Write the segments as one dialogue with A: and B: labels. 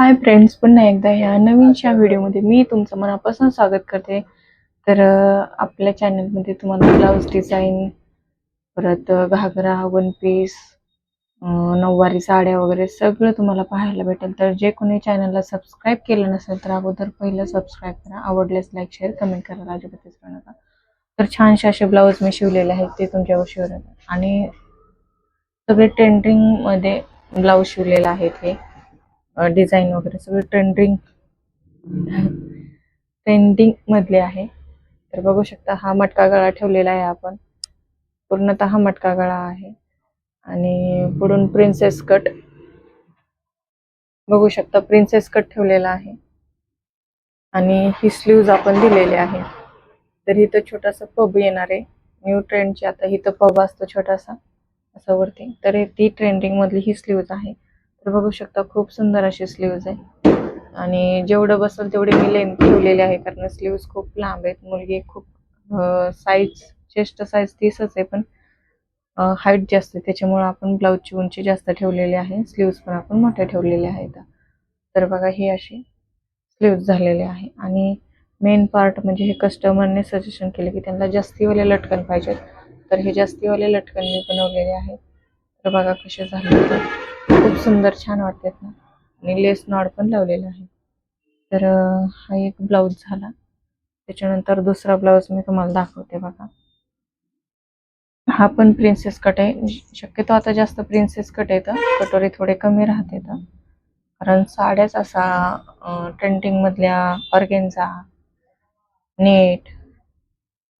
A: Hi friends पुन्हा एकदा ह्या नवीनशा व्हिडिओमध्ये मी तुमचं मनापासून स्वागत करते. तर आपल्या चॅनलमध्ये तुम्हाला ब्लाऊज डिझाईन परत घागरा वन पीस नऊवारी साड्या वगैरे सगळं तुम्हाला पाहायला भेटेल. तर जे कोणी चॅनलला सबस्क्राईब केलं नसेल तर अगोदर पहिलं सबस्क्राईब करा. आवडल्यास लाईक शेअर कमेंट करा अजिबातच करू नका तर छानसे असे ब्लाऊज मी शिवलेले आहेत ते तुमच्यावर शिवले आणि सगळे ट्रेंडिंगमध्ये ब्लाऊज शिवलेले आहेत हे. डिझाईन वगैरे सगळं ट्रेंडिंग ट्रेंडिंग मधले आहे. तर बघू शकता हा मटका गळा ठेवलेला आहे आपण. पूर्णतः मटका गळा आहे. आणि पुढून प्रिन्सेस कट बघू शकता प्रिन्सेस कट ठेवलेला आहे. आणि ही स्लीव्ज आपण दिलेली आहे. तर इथं छोटासा पब येणार आहे. न्यू ट्रेंडची आता इथं पब असतो छोटासा. असं वरती. तर ती ट्रेंडिंग मधली ही स्लीव्ज आहे. तर बघू शकता खूप सुंदर अशी स्लीव्ज आहे. आणि जेवढं बसेल तेवढी मी लेंथ ठेवलेली आहे कारण स्लीव्ज खूप लांब आहेत. मुलगी खूप साईज चेस्ट साईज तीसच आहे पण हाईट जास्त आहे. त्याच्यामुळे आपण ब्लाऊजची उंची जास्त ठेवलेली आहे. स्लीव्ज पण आपण मोठ्या ठेवलेल्या आहेत. तर बघा ही अशी स्लीव्ज झालेली आहे. आणि मेन पार्ट म्हणजे हे कस्टमरने सजेशन केले की त्यांना जास्तीवाले लटकन पाहिजेत. तर हे जास्तीवाले लटकन मी बनवलेले आहेत. तर बघा कसे झाले. खूप सुंदर छान वाटतात ना. आणि लेस नॉड पण लावलेला आहे. तर हा एक ब्लाऊज झाला. त्याच्यानंतर दुसरा ब्लाऊज मी तुम्हाला दाखवते बघा. हा पण प्रिन्सेस कट आहे. शक्यतो आता जास्त प्रिन्सेस कट येतं कटोरी थोडे कमी राहते कारण साड्याच असा ट्रेंडिंग मधल्या ऑर्गेन्झा नेट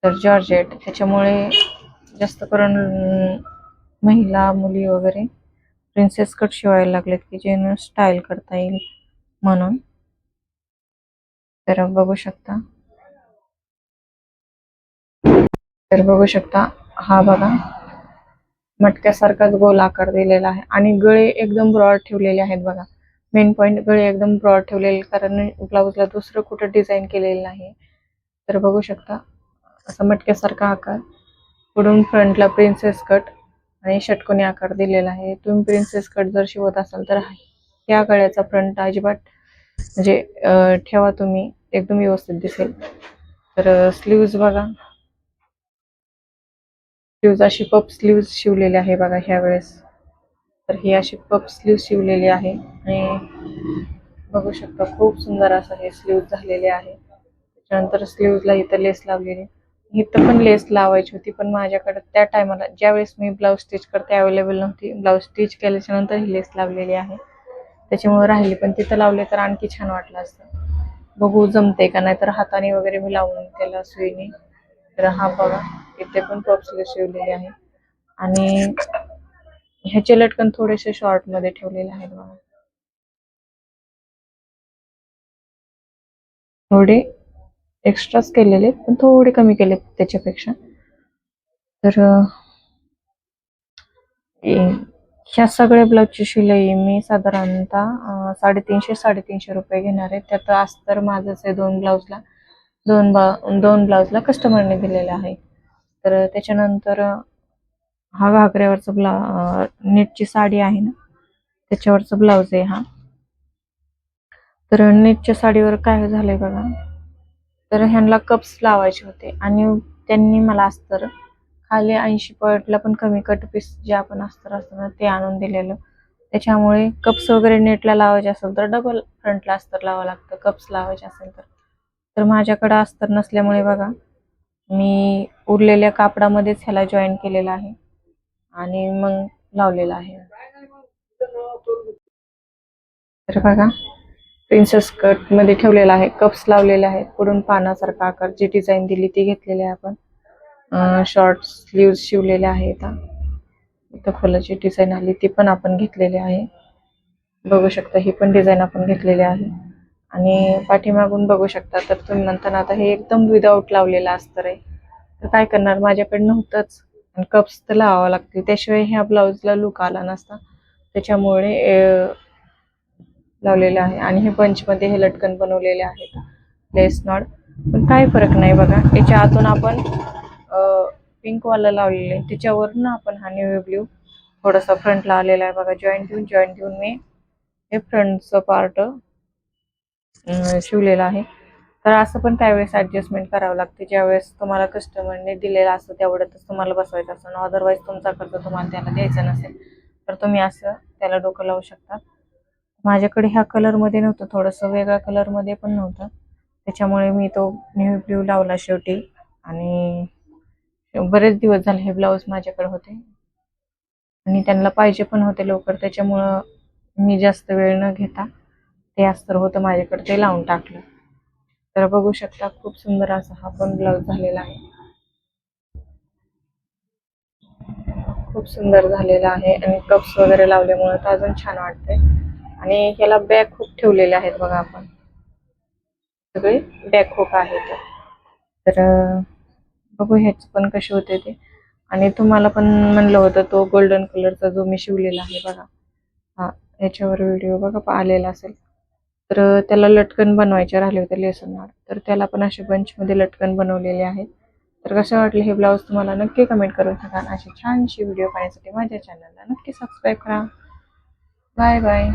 A: तर जॉर्जेट त्याच्यामुळे जास्त करून महिला मुली वगैरे प्रिन्सेस कट शिवायला लागलेत की जे स्टाईल करता येईल म्हणून. तर बघू शकता. तर बघू शकता हा बघा. मटक्यासारखाच गोल आकार दिलेला आहे आणि गळे एकदम ब्रॉड ठेवलेले आहेत बघा. मेन पॉइंट गळे एकदम ब्रॉड ठेवलेले कारण ब्लाऊजला दुसरं कुठं डिझाईन केलेलं नाही. तर बघू शकता असा मटक्यासारखा आकार. पुढून फ्रंटला प्रिन्सेस कट आणि षटकोनी आकार दिलेला आहे. तुम्ही प्रिन्सेस कट जर शिवत असाल तर या गळ्याचा फ्रंट अजिबात म्हणजे ठेवा तुम्ही. एकदम व्यवस्थित दिसेल. तर स्लीव्ज बघा. स्लीव्ज अशी पप स्लीव्ज शिवलेली आहे बघा ह्या वेळेस. तर ही अशी पप स्लीव शिवलेली आहे. आणि बघू शकता खूप सुंदर असं हे स्लीव्ज झालेले आहे. त्याच्यानंतर स्लीव्जला इथं लेस लावलेली. इथं पण लेस लावायची होती पण माझ्याकडे त्या टायमाला ज्यावेळेस मी ब्लाऊज स्टिच करते अवेलेबल नव्हती. ब्लाऊज स्टिच केल्याच्यानंतर ही लेस लावलेली आहे. त्याच्यामुळे राहिली पण तिथं लावले तर आणखी छान वाटलं असतं. बघू जमते का? नाही तर हाताने वगैरे मी लावून त्याला सुईने. तर हा बघा इथे पण पप्सले शिवलेले आहे. आणि ह्याचे लटकन थोडेसे शॉर्टमध्ये ठेवलेले आहेत बघा. थोडे एक्स्ट्राच केलेले पण थोडे कमी केले त्याच्यापेक्षा. तर ह्या सगळ्या ब्लाऊजची शिलाई मी साधारणतः साडेतीनशे साडेतीनशे रुपये घेणार आहे. त्यात अस्तर माझंच आहे दोन ब्लाऊजला दोन बा दोन ब्लाऊजला कस्टमरने दिलेलं आहे. तर त्याच्यानंतर हा घागऱ्यावरचा ब्ला नेटची साडी आहे ना त्याच्यावरचा ब्लाऊज आहे हा. तर नेटच्या साडीवर काय झालंय बघा. तर ह्यांना कप्स लावायचे होते. आणि त्यांनी मला अस्तर खाली ऐंशी पॉईंटला पण कमी कट पीस जे आपण अस्तर असतं ना ते आणून दिलेलं. त्याच्यामुळे कप्स वगैरे नेटला लावायचे असेल तर डबल फ्रंटला अस्तर लावावं लागतं कप्स लावायचे असेल तर. तर माझ्याकडे अस्तर नसल्यामुळे बघा मी उरलेल्या कापडामध्येच ह्याला जॉईन केलेला आहे. आणि मग लावलेला आहे. तर बघा प्रिन्सेस कटमध्ये ठेवलेला आहे. कप्स लावलेले आहेत. पुढून पानासारखा आकार जी डिझाईन दिली ती घेतलेली आहे आपण. शॉर्ट स्लीव्ह शिवलेले आहेत. इथं फुलाची डिझाईन आली ती पण आपण घेतलेली आहे. बघू शकता ही पण डिझाईन आपण घेतलेली आहे. आणि पाठीमागून बघू शकता तर तुम्ही म्हणताना आता हे एकदम विदाऊट लावलेलं असतं रे तर काय करणार? माझ्याकडे नव्हतंच. आणि कप्स तर लावावं लागतील. त्याशिवाय ह्या ब्लाऊजला लुक आला नसता. त्याच्यामुळे लावलेलं आहे. आणि हे पंचमध्ये हे लटकन बनवलेले आहेत. लेस नॉड पण काय फरक नाही बघा. याच्या आतून आपण पिंक वाला लावलेलं त्याच्यावरून आपण हा नेव्ही ब्ल्यू थोडासा फ्रंटला आलेला आहे बघा. जॉईंट देऊन जॉईंट देऊन मी हे फ्रंटचं पार्ट शिवलेलं आहे. तर असं पण त्यावेळेस ॲडजस्टमेंट करावं लागते. ज्यावेळेस तुम्हाला कस्टमरने दिलेलं असतं तेवढ्यातच तुम्हाला बसवायचं असतं. अदरवाईज तुमचा खर्च तुम्हाला त्याला द्यायचा नसेल तर तुम्ही असं त्याला डोकं लावू शकता. माझ्याकडे ह्या कलरमध्ये नव्हतं थोडंसं वेगळ्या कलरमध्ये पण नव्हतं. त्याच्यामुळे मी तो नेव्ही ब्ल्यू लावला शेवटी आणि बरेच दिवस झाले हे ब्लाऊज माझ्याकडे होते. आणि त्यांना पाहिजे पण होते लवकर त्याच्यामुळं मी जास्त वेळ न घेता ते अस्तर होतं माझ्याकडे ते लावून टाकलं. तर बघू शकता खूप सुंदर असा हा पण ब्लाऊज झालेला आहे. खूप सुंदर झालेला आहे आणि कप्स वगैरे लावल्यामुळे तर अजून छान वाटते आणि ह्याला बॅक हुक ठेवलेले आहेत बघा आपण. सगळे बॅक हुक आहेत. तर बघू ह्याच पण कसे होते ते. आणि तुम्हाला पण म्हणलं होतं तो गोल्डन कलरचा जो मी शिवलेला आहे बघा. हा याच्यावर व्हिडिओ बघा आलेला असेल. तर त्याला लटकन बनवायचे राहिले होते लेसन तर त्याला पण असे बंचमध्ये लटकन बनवलेले आहेत. तर कसं वाटलं हे ब्लाऊज तुम्हाला नक्की कमेंट करून सांगा. असे अशी छानशी व्हिडिओ पाहण्यासाठी माझ्या चॅनलला नक्की सबस्क्राईब करा. bye-bye